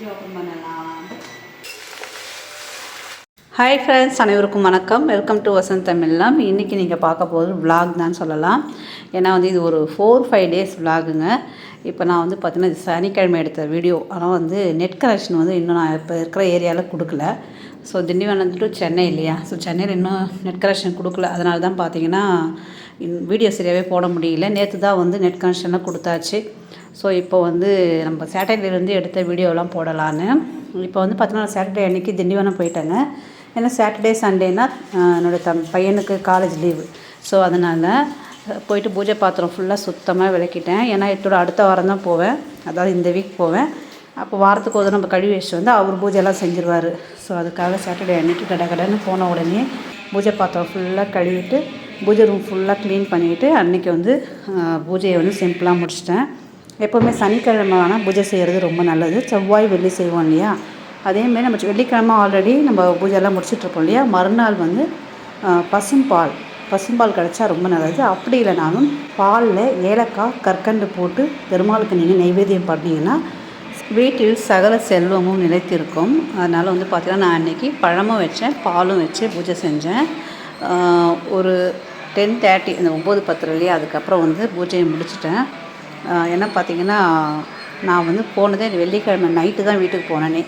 Fridge open பண்ணலாம். Hi friends அனைவருக்கும் வணக்கம். வெல்கம் டு வசந்த் தமிழ்லாம் இன்றைக்கி நீங்கள் பார்க்க போகிறது விலாக் தான் சொல்லலாம். ஏன்னா வந்து இது ஒரு ஃபோர் ஃபைவ் டேஸ் விலாகுங்க இப்போ நான் வந்து பார்த்தீங்கன்னா இது சனிக்கிழமை எடுத்த வீடியோ ஆனால் வந்து நெட் கனெக்ஷன் வந்து இன்னும் நான் இப்போ இருக்கிற ஏரியாவில் கொடுக்கல. ஸோ திண்டிவனம் டு சென்னை இல்லையா? ஸோ சென்னையில் இன்னும் நெட் கனெக்ஷன் கொடுக்கல. அதனால தான் பார்த்தீங்கன்னா வீடியோ சரியாகவே போட முடியல. நேற்று தான் வந்து நெட் கனெக்ஷன்லாம் கொடுத்தாச்சு. ஸோ இப்போ வந்து நம்ம சாட்டர்டேலேருந்து எடுத்த வீடியோலாம் போடலான்னு. இப்போ வந்து பார்த்தீங்கன்னா சாட்டர்டே அன்றைக்கி திண்டிவனம் போயிட்டேங்க. ஏன்னா சாட்டர்டே சண்டேனா என்னோடய தம் பையனுக்கு காலேஜ் லீவு ஸோ அதனால் போயிட்டு பூஜை பாத்திரம் ஃபுல்லாக சுத்தமாக விளக்கிட்டேன். ஏன்னா இதோட அடுத்த வாரம் தான் போவேன். அதாவது இந்த வீக் போவேன். அப்போ வாரத்துக்கு ஒரு தடவை நம்ம கழுவி வச்சுட்டு வந்து அவர் பூஜையெல்லாம் செஞ்சுருவார். ஸோ அதுக்காக சாட்டர்டே அன்றைக்கி கடை கடைன்னு போன உடனே பூஜை பாத்திரம் ஃபுல்லாக கழுவிட்டு பூஜை ரூம் ஃபுல்லாக க்ளீன் பண்ணிவிட்டு அன்றைக்கி வந்து பூஜையை வந்து சிம்பிளாக முடிச்சிட்டேன். எப்போவுமே சனிக்கிழமை ஆனால் பூஜை செய்கிறது ரொம்ப நல்லது. செவ்வாய் வெள்ளி செய்வோம் இல்லையா? அதேமாரி நம்ம வெள்ளிக்கிழமை ஆல்ரெடி நம்ம பூஜைலாம் முடிச்சிட்ருப்போம் இல்லையா? மறுநாள் வந்து பசும்பால் பசும்பால் கிடச்சா ரொம்ப நல்லது. அப்படி இல்லைனாலும் பாலில் ஏலக்காய் கற்கண்டு போட்டு பெருமாளுக்கு நீங்கள் நைவேத்தியம் பண்ணிங்கன்னா வீட்டில் சகல செல்வமும் நிலைத்திருக்கும். அதனால் வந்து பார்த்திங்கன்னா நான் அன்றைக்கி பழமும் வச்சேன் பாலும் வச்சு பூஜை செஞ்சேன். ஒரு டென் தேர்ட்டி இந்த ஒம்பது பத்து இல்லையா? அதுக்கப்புறம் வந்து பூஜையை முடிச்சிட்டேன். ஏன்னா என்ன பார்த்தீங்கன்னா நான் வந்து போனதே வெள்ளிக்கிழமை நைட்டு தான் வீட்டுக்கு போனேனே.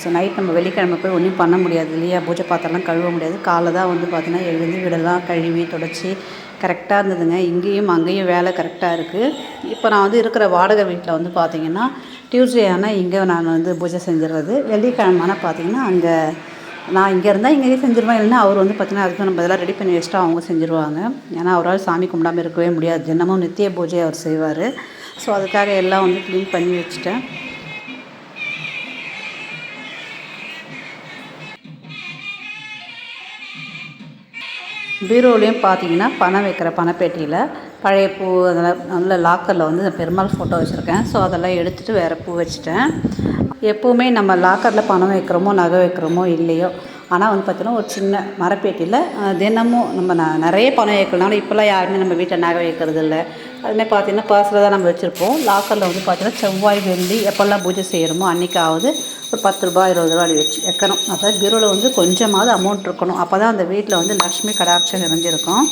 ஸோ நைட் நம்ம வெள்ளிக்கிழமை போய் ஒன்றும் பண்ண முடியாது இல்லையா? பூஜை பாத்திரம்லாம் கழுவ முடியாது. காலை தான் வந்து பார்த்தீங்கன்னா எழுந்து வீடெல்லாம் கழுவி தொடச்சி கரெக்டாக இருந்ததுங்க. இங்கேயும் அங்கேயும் வேலை கரெக்டாக இருக்குது இப்போ நான் வந்து இருக்கிற வாடகை வீட்டில் வந்து பார்த்தீங்கன்னா டியூஸ்டே ஆனால் இங்கே நான் வந்து பூஜை செஞ்சிடுறது. வெள்ளிக்கிழமை ஆனால் பார்த்தீங்கன்னா அங்கே நான் இங்கே இருந்தால் இங்கேயே செஞ்சிருவேன். இல்லைன்னா அவர் வந்து பார்த்தீங்கன்னா அதுக்கு நம்ம இதெல்லாம் ரெடி பண்ணி வச்சுட்டு அவங்க செஞ்சுருவாங்க. ஏன்னா அவரால் சாமி கும்பிடாம இருக்கவே முடியாது. தினமும் நித்திய பூஜை அவர் செய்வார். ஸோ அதுக்காக எல்லாம் வந்து க்ளீன் பண்ணி வச்சுட்டேன். பீரோலையும் பார்த்தீங்கன்னா பணம் வைக்கிற பணப்பேட்டியில் பழைய பூ அதெல்லாம் நல்ல லாக்கரில் வந்து நான் பெருமாள் ஃபோட்டோ வச்சுருக்கேன். ஸோ அதெல்லாம் எடுத்துகிட்டு வேறு பூ வச்சுட்டேன். எப்போவுமே நம்ம லாக்கரில் பணம் வைக்கிறோமோ நகை வைக்கிறோமோ இல்லையோ ஆனால் வந்து பார்த்தீங்கன்னா ஒரு சின்ன மரப்பேட்டியில் தினமும் நம்ம ந நிறைய பணம் வைக்கிறதுனால இப்போல்லாம் யாருமே நம்ம வீட்டில் நகை வைக்கிறது இல்லை அதுமாதிரி பார்த்தீங்கன்னா பர்ஸில் தான் நம்ம வச்சுருப்போம். லாக்கரில் வந்து பார்த்திங்கன்னா செவ்வாய் வெள்ளி எப்போல்லாம் பூஜை செய்கிறோமோ அன்றைக்காவது ஒரு பத்து ரூபாய் இருபது ரூபா வச்சு வைக்கணும். அதாவது பீரோவில் வந்து கொஞ்சமாவது அமௌண்ட் இருக்கணும். அப்போ தான் அந்த வீட்டில் வந்து லக்ஷ்மி கடாட்சம் நிறைஞ்சிருக்கும்.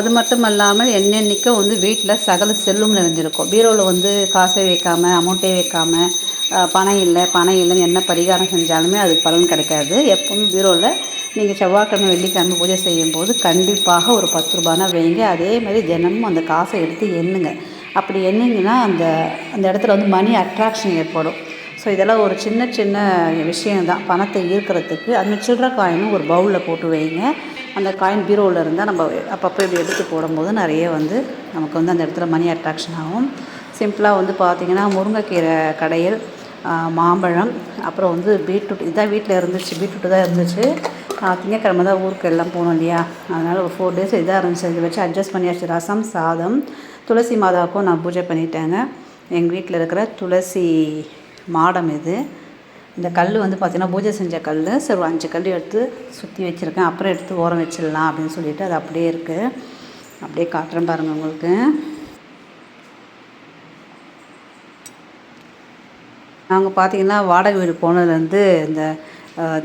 அது மட்டும் இல்லாமல் என்னென்னைக்கும் வந்து வீட்டில் சகல செல்லும் நிறைஞ்சிருக்கும். பீரோவில் வந்து காசே வைக்காமல் அமௌண்ட்டே வைக்காமல் பணம் இல்லை பணம் இல்லைன்னு என்ன பரிகாரம் செஞ்சாலுமே அதுக்கு பலன் கிடைக்காது. எப்பவும் பீரோவில் நீங்கள் செவ்வாய்க்கிழமை வெள்ளிக்கிழமை பூஜை செய்யும்போது கண்டிப்பாக ஒரு பத்து ரூபானா வைங்க. அதே மாதிரி தினமும் அந்த காசை எடுத்து எண்ணுங்க. அப்படி எண்ணிங்கன்னா அந்த அந்த இடத்துல வந்து மணி அட்ராக்ஷன் ஏற்படும். ஸோ இதெல்லாம் ஒரு சின்ன சின்ன விஷயம்தான். பணத்தை ஈர்க்கிறதுக்கு அந்த சில்லற காயினும் ஒரு பவுலில் போட்டு வைங்க. அந்த காயின் பீரோவில் இருந்தால் நம்ம அப்பப்போ இப்படி எடுத்து போடும்போது நிறைய வந்து நமக்கு வந்து அந்த இடத்துல மணி அட்ராக்ஷன் ஆகும். சிம்பிளாக வந்து பார்த்திங்கன்னா முருங்கைக்கீரை கடையில் மாம்பழம் அப்புறம் வந்து பீட்ரூட். இதான் வீட்டில் இருந்துச்சு பீட்ரூட் தான் இருந்துச்சு. நான் திங்கக்கிழமை தான் ஊருக்கு எல்லாம் போனோம் இல்லையா? அதனால் ஒரு ஃபோர் டேஸ் இதாக இருந்துச்சு. இதை வச்சு அட்ஜஸ்ட் பண்ணியாச்சு. ரசம் சாதம் துளசி மாதாவுக்கும் நான் பூஜை பண்ணிட்டேங்க. எங்கள் வீட்டில் இருக்கிற துளசி மாடம் இது. இந்த கல் வந்து பார்த்திங்கன்னா பூஜை செஞ்ச கல் சரி ஒரு அஞ்சு கல் எடுத்து சுற்றி வச்சுருக்கேன். அப்புறம் எடுத்து ஓரம் வச்சிடலாம் அப்படின்னு சொல்லிட்டு அது அப்படியே இருக்குது அப்படியே காட்டுறேன் பாருங்கள் உங்களுக்கு. நாங்கள் பார்த்தீங்கன்னா வாடகை வீடு போனதுலேருந்து இந்த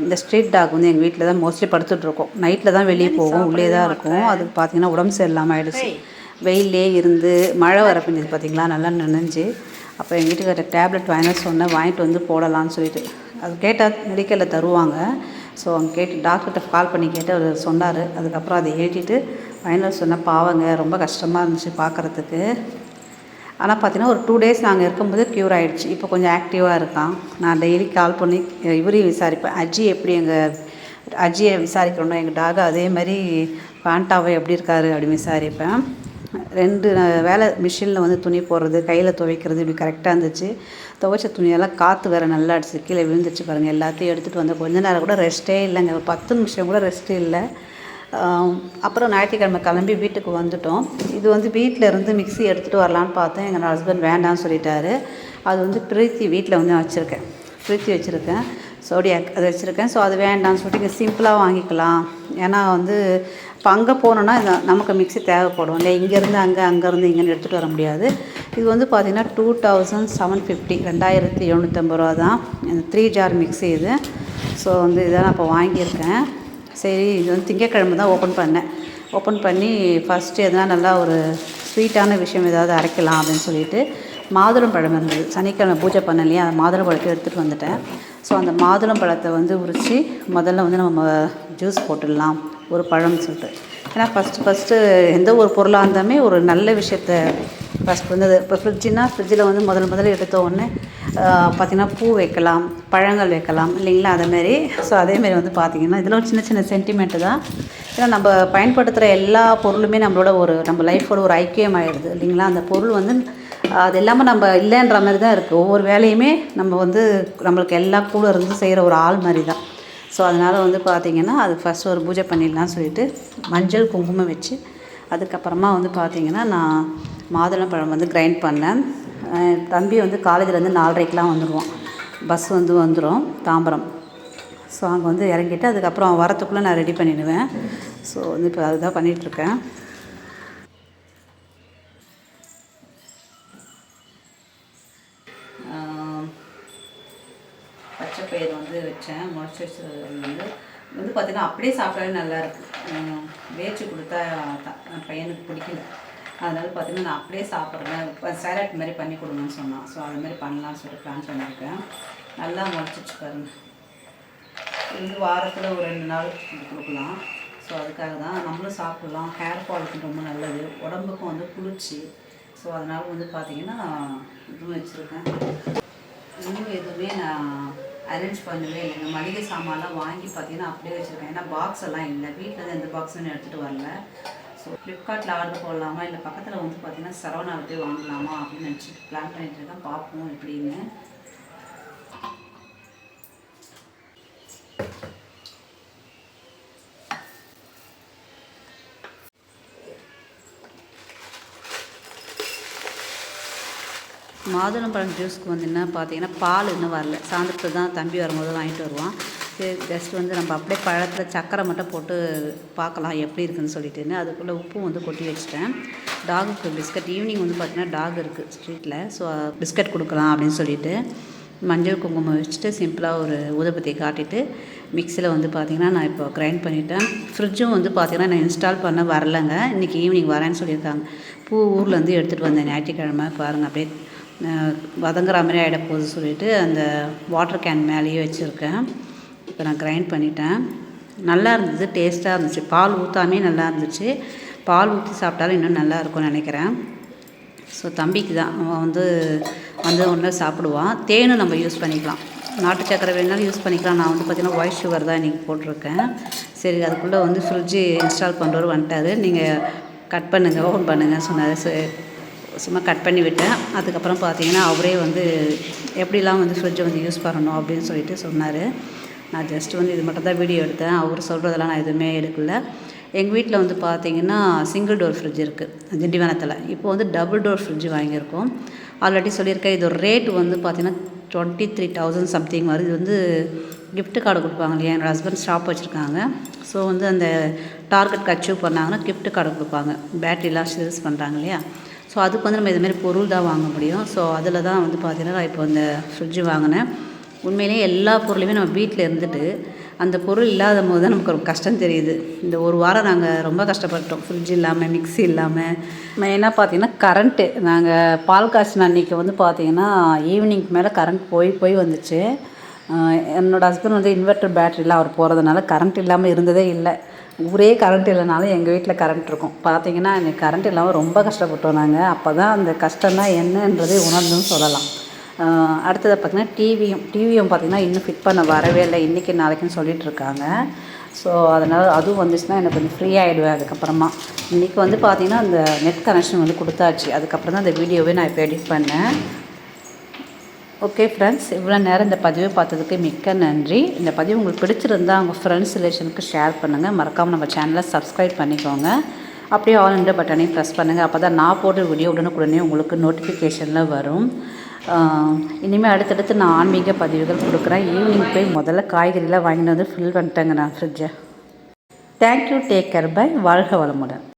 இந்த ஸ்ட்ரீட் டாக் வந்து எங்கள் வீட்டில் தான் மோஸ்ட்லி படுத்துட்ருக்கோம் நைட்டில் தான் வெளியே போகும் உள்ளே தான் இருக்கும். அதுக்கு பார்த்தீங்கன்னா உடம்பு சரியில்லாமல் ஆயிடுச்சு. வெயிலே இருந்து மழை வர பெஞ்சது பார்த்தீங்களா நல்லா நனைஞ்சு அப்போ எங்கள் வீட்டுக்கார டேப்லெட் வாங்கினா சொன்னேன். வாங்கிட்டு வந்து போடலான்னு சொல்லிட்டு. அது கேட்டால் மெடிக்கலில் தருவாங்க. ஸோ அவங்க கேட்டு டாக்டர்கிட்ட கால் பண்ணி கேட்டு அவர் சொன்னார். அதுக்கப்புறம் அதை எழுதிட்டு ஃபைனல் சொன்னேன் பாவங்க ரொம்ப கஷ்டமாக இருந்துச்சு பார்க்குறதுக்கு ஆனால் பார்த்தீங்கன்னா ஒரு டூ டேஸ் நாங்கள் இருக்கும்போது க்யூர் ஆகிடுச்சு இப்போ கொஞ்சம் ஆக்டிவாக இருக்கான். நான் டெய்லி கால் பண்ணி இவரையும் விசாரிப்பேன். அஜி எப்படி எங்கள் அஜியை விசாரிக்கிறோன்னா எங்கள் டாக் அதே மாதிரி பாண்டாவை எப்படி இருக்காரு அப்படின்னு விசாரிப்பேன். ரெண்டு வேலை மிஷினில் வந்து துணி போடுறது கையில் துவைக்கிறது இப்படி கரெக்டாக இருந்துச்சு. துவைச்ச துணியெல்லாம் காற்று வேறு நல்லா அடிச்சு கீழே விழுந்துச்சு பாருங்கள் எல்லாத்தையும் எடுத்துகிட்டு வந்த கொஞ்ச நேரம் கூட ரெஸ்ட்டே இல்லைங்க. ஒரு பத்து நிமிஷம் கூட ரெஸ்ட்டே இல்லை. அப்புறம் ஞாயிற்றுக்கிழமை கிளம்பி வீட்டுக்கு வந்துட்டோம். இது வந்து வீட்டில் இருந்து மிக்ஸி எடுத்துகிட்டு வரலான்னு பார்த்தேன். எங்கள் ஹஸ்பண்ட் வேண்டாம்னு சொல்லிட்டாரு. அது வந்து பிரீத்தி வீட்டில் வந்து நான் வச்சுருக்கேன். பிரீத்தி வச்சுருக்கேன். சோடியாக் அது வச்சுருக்கேன். ஸோ அது வேண்டாம்னு சொல்லிட்டு இங்கே சிம்பிளாக வாங்கிக்கலாம். ஏன்னா வந்து இப்போ அங்கே போனோன்னா நமக்கு மிக்ஸி தேவைப்படும். இல்லை இங்கேருந்து அங்கே அங்கேருந்து இங்கேருந்து எடுத்துகிட்டு வர முடியாது. இது வந்து பார்த்திங்கன்னா டூ தௌசண்ட் செவன் ஃபிஃப்டி ரெண்டாயிரத்தி எழுநூற்றம்பது ரூபா தான் இந்த த்ரீ ஜார் மிக்ஸி இது. ஸோ வந்து இதை நான் இப்போ வாங்கியிருக்கேன். சரி இது வந்து திங்கக்கிழமை தான் ஓப்பன் பண்ணேன். ஓப்பன் பண்ணி ஃபஸ்ட்டு எதனா நல்லா ஒரு ஸ்வீட்டான விஷயம் ஏதாவது அரைக்கலாம் அப்படின்னு சொல்லிட்டு மாதுளம் பழம் இருந்தது. சனிக்கிழமை பூஜை பண்ண இல்லையா? அந்த மாதுளம் பழத்தை எடுத்துகிட்டு வந்துட்டேன். ஸோ அந்த மாதுளம் பழத்தை வந்து உரித்து முதல்ல வந்து நம்ம ஜூஸ் போட்டுடலாம். ஒரு பழம்னு சொல்லிட்டு. ஏன்னா ஃபஸ்ட்டு ஃபஸ்ட்டு எந்த ஒரு பொருளாக இருந்தாலுமே ஒரு நல்ல விஷயத்த ஃபஸ்ட் வந்து அது இப்போ ஃப்ரிட்ஜுனால் ஃப்ரிட்ஜில் வந்து முதல் முதல்ல எடுத்த உடனே பார்த்திங்கன்னா பூ வைக்கலாம் பழங்கள் வைக்கலாம் இல்லைங்களா? அதேமாரி ஸோ அதேமாரி வந்து பார்த்திங்கன்னா இதில் ஒரு சின்ன சின்ன சென்டிமெண்ட்டு தான். ஏன்னா நம்ம பயன்படுத்துகிற எல்லா பொருளுமே நம்மளோட ஒரு நம்ம லைஃபோட ஒரு ஐக்கியம் ஆகிடுது இல்லைங்களா? அந்த பொருள் வந்து அது இல்லாமல் நம்ம இல்லைன்ற மாதிரி தான் இருக்குது ஒவ்வொரு வேலையுமே நம்ம வந்து நம்மளுக்கு எல்லா கூட இருந்து செய்கிற ஒரு ஆள் மாதிரி தான். ஸோ அதனால் வந்து பார்த்திங்கன்னா அது ஃபஸ்ட்டு ஒரு பூஜை பண்ணிடலாம்னு சொல்லிட்டு மஞ்சள் குங்குமம் வச்சு அதுக்கப்புறமா வந்து பார்த்திங்கன்னா நான் மாதுளம்பழம் வந்து கிரைண்ட் பண்ணேன். தம்பி வந்து காலேஜிலேருந்து நாலரைக்கெலாம் வந்துடுவான் பஸ் வந்து வந்துடும் தாம்பரம். ஸோ அங்கே வந்து இறங்கிட்டு அதுக்கப்புறம் வரத்துக்குள்ளே நான் ரெடி பண்ணிடுவேன். ஸோ வந்து இப்போ அதுதான் பண்ணிகிட்ருக்கேன் பச்சை பயிர் வந்து வச்சேன். முளைச்சி வச்சது வந்து வந்து பார்த்திங்கன்னா அப்படியே சாப்பிட்டாலே நல்லாயிருக்கும் வேச்சு கொடுத்தா பையனுக்கு பிடிக்கல. அதனால் பார்த்திங்கன்னா நான் அப்படியே சாப்பிட்றேன். இப்போ சேலட் மாதிரி பண்ணி கொடுங்கன்னு சொன்னான். ஸோ அது மாதிரி பண்ணலாம்னு சொல்லிட்டு பிளான் பண்ணியிருக்கேன். நல்லா முளைச்சிச்சு பாருங்க. இது வாரத்தில் ஒரு ரெண்டு நாள் கொடுக்கலாம். ஸோ அதுக்காக தான் நம்மளும் சாப்பிட்லாம். ஹேர் ஃபாலுக்கு ரொம்ப நல்லது. உடம்புக்கும் வந்து குளிர்ச்சி. ஸோ அதனால் வந்து பார்த்திங்கன்னா இதுவும் வச்சுருக்கேன். இன்னும் எதுவுமே நான் அரேஞ்ச் பண்ணவே இல்லைங்க. மளிகை சாமான்லாம் வாங்கி பார்த்தீங்கன்னா அப்படியே வச்சுருக்கேன். ஏன்னா பாக்ஸ் எல்லாம் இல்லை. வீட்டில் எந்த பாக்ஸும் எடுத்துகிட்டு வரல. ஸோ ஃப்ளிப்கார்ட்டில் ஆர்டர் போடலாமா? இல்லை பக்கத்தில் வந்து பார்த்தீங்கன்னா சரவணாவில் போய் வாங்கலாமா? அப்படின்னு நினச்சிட்டு பிளான் பண்ணிட்டு இருக்கேன். பார்ப்போம் எப்படின்னு. மாதுளம்பழம் ஜூஸ்க்கு வந்து என்ன பார்த்தீங்கன்னா பால் இன்னும் வரல. சாயந்தரத்தில் தான் தம்பி வரும்போது வாங்கிட்டு வருவான். சரி ஜஸ்ட் வந்து நம்ம அப்படியே பழத்தில் சக்கரை மட்டும் போட்டு பார்க்கலாம் எப்படி இருக்குதுன்னு சொல்லிட்டுன்னு அதுக்குள்ளே உப்பும் வந்து கொட்டி வச்சுட்டேன். டாகுக்கு பிஸ்கட் ஈவினிங் வந்து பார்த்திங்கன்னா டாக் இருக்குது ஸ்ட்ரீட்டில் ஸோ பிஸ்கட் கொடுக்கலாம் அப்படின்னு சொல்லிட்டு மஞ்சள் குங்குமம் வச்சுட்டு சிம்பிளாக ஒரு ஊதுபத்தியை காட்டிட்டு மிக்சியில் வந்து பார்த்திங்கன்னா நான் இப்போ கிரைண்ட் பண்ணிவிட்டேன் ஃப்ரிட்ஜும் வந்து பார்த்திங்கன்னா நான் இன்ஸ்டால் பண்ண வரலைங்க. இன்றைக்கி ஈவினிங் வரேன்னு சொல்லியிருக்காங்க. பூ ஊர்லேருந்து எடுத்துகிட்டு வந்தேன். ஞாயிற்றுக்கிழமை பாருங்கள் அப்படியே வதங்குற மாதிரி ஆகிட போகுது சொல்லிவிட்டு அந்த வாட்டர் கேன் மேலேயே வச்சுருக்கேன். இப்போ நான் கிரைண்ட் பண்ணிட்டேன். நல்லா இருந்தது டேஸ்ட்டாக இருந்துச்சு. பால் ஊற்றாமே நல்லா இருந்துச்சு. பால் ஊற்றி சாப்பிட்டாலும் இன்னும் நல்லா இருக்கும்னு நினைக்கிறேன். ஸோ தம்பிக்கு தான். அவன் வந்து வந்து ஒன்று சாப்பிடுவான். தேனும் நம்ம யூஸ் பண்ணிக்கலாம். நாட்டு சக்கரை வேணாலும் யூஸ் பண்ணிக்கலாம். நான் வந்து பார்த்திங்கன்னா ஒயிட் சுகர் தான் இன்றைக்கி போட்டிருக்கேன். சரி அதுக்குள்ளே வந்து ஃப்ரிட்ஜு இன்ஸ்டால் பண்ணுறவர் வந்துட்டார். நீங்கள் கட் பண்ணுங்கள் ஓப்பன் பண்ணுங்கள் சொன்னார். சரி. சும்மா கட் பண்ணி விட்டேன். அதுக்கப்புறம் பார்த்தீங்கன்னா அவரே வந்து எப்படிலாம் வந்து ஃப்ரிட்ஜை வந்து யூஸ் பண்ணணும் அப்படின்னு சொல்லிட்டு சொன்னார். நான் ஜஸ்ட் வந்து இது மட்டும் தான் வீடியோ எடுத்தேன். அவர் சொல்கிறதெல்லாம் நான் எதுவுமே எடுக்கல. எங்கள் வீட்டில் வந்து பார்த்தீங்கன்னா சிங்கிள் டோர் ஃப்ரிட்ஜ் இருக்குது திண்டிவனத்தில். இப்போ வந்து டபுள் டோர் ஃப்ரிட்ஜ் வாங்கியிருக்கோம். ஆல்ரெடி சொல்லியிருக்கேன். இது ஒரு ரேட் வந்து பார்த்திங்கன்னா டுவெண்ட்டி த்ரீ தௌசண்ட் சம்திங் வருது. இது வந்து கிஃப்ட் கார்டு கொடுப்பாங்க இல்லையா? என்னோடய ஹஸ்பண்ட் ஷாப் வச்சுருக்காங்க. ஸோ வந்து அந்த டார்கெட் அச்சீவ் பண்ணாங்கன்னா கிஃப்ட் கார்டு கொடுப்பாங்க. பேட்டரிலாம் சேல்ஸ் பண்ணுறாங்க இல்லையா? ஸோ அதுக்கு வந்து நம்ம இதுமாரி பொருள் தான் வாங்க முடியும். ஸோ அதில் தான் வந்து பார்த்திங்கன்னா நான் இப்போ இந்த ஃப்ரிட்ஜு வாங்கினேன். உண்மையிலேயே எல்லா பொருளையுமே நம்ம வீட்டில் இருந்துட்டு அந்த பொருள் இல்லாத போது தான் நமக்கு ஒரு கஷ்டம் தெரியுது. இந்த ஒரு வாரம் நாங்கள் ரொம்ப கஷ்டப்பட்டோம். ஃப்ரிட்ஜ் இல்லாமல் மிக்ஸி இல்லாமல் மெயினாக பார்த்தீங்கன்னா கரண்ட்டு நாங்கள் பால் காய்ச்சின அன்றைக்கி வந்து பார்த்திங்கன்னா ஈவினிங்க்கு மேலே கரண்ட் போய் போய் வந்துச்சு. என்னோடய ஹஸ்பண்ட் வந்து இன்வெர்டர் பேட்டரியில் அவர் போகிறதுனால கரண்ட் இல்லாமல் இருந்ததே இல்லை. ஊரே கரண்ட் இல்லைனாலும் எங்கள் வீட்டில் கரண்ட் இருக்கும். பார்த்தீங்கன்னா எனக்கு கரண்ட் இல்லாமல் ரொம்ப கஷ்டப்பட்டோம் நாங்கள் அப்போ தான் அந்த கஷ்டம்னா என்னன்றதை உணர்ந்துன்னு சொல்லலாம். அடுத்தது பார்த்திங்கன்னா டிவியும் டிவியும் பார்த்திங்கன்னா இன்னும் ஃபிட் பண்ண வரவே இல்லை. இன்றைக்கி நாளைக்குன்னு சொல்லிகிட்டு இருக்காங்க. ஸோ அதனால் அதுவும் வந்துச்சுன்னா எனக்கு கொஞ்சம் ஃப்ரீ ஆகிடுவேன் அதுக்கப்புறமா. இன்றைக்கி வந்து பார்த்திங்கன்னா அந்த நெட் கனெக்ஷன் வந்து கொடுத்தாச்சு. அதுக்கப்புறம் தான் அந்த வீடியோவே நான் இப்போ எடிட் பண்ணேன். ஓகே ஃப்ரெண்ட்ஸ் இவ்வளோ நேரம் இந்த பதிவை பார்த்ததுக்கு மிக்க நன்றி. இந்த பதிவு உங்களுக்கு பிடிச்சிருந்தால் உங்கள் ஃப்ரெண்ட்ஸ் ரிலேஷனுக்கு ஷேர் பண்ணுங்கள் மறக்காமல் நம்ம சேனலை சப்ஸ்கிரைப் பண்ணிக்கோங்க. அப்படியே ஆல் இந்த பட்டனையும் ப்ரெஸ் பண்ணுங்கள் அப்போ தான் நான் போடுற வீடியோ உடனுக்குடனே உங்களுக்கு நோட்டிஃபிகேஷனில் வரும். இனிமேல் அடுத்தடுத்து நான் ஆன்மீக பதிவுகள் கொடுக்குறேன். ஈவினிங் போய் முதல்ல காய்கறிலாம் வாங்கிட்டு வந்து ஃபில் பண்ணிட்டேங்க நான் ஃப்ரிட்ஜை தேங்க்யூ டேக் கேர் பை வாழ்க வளமுடன்.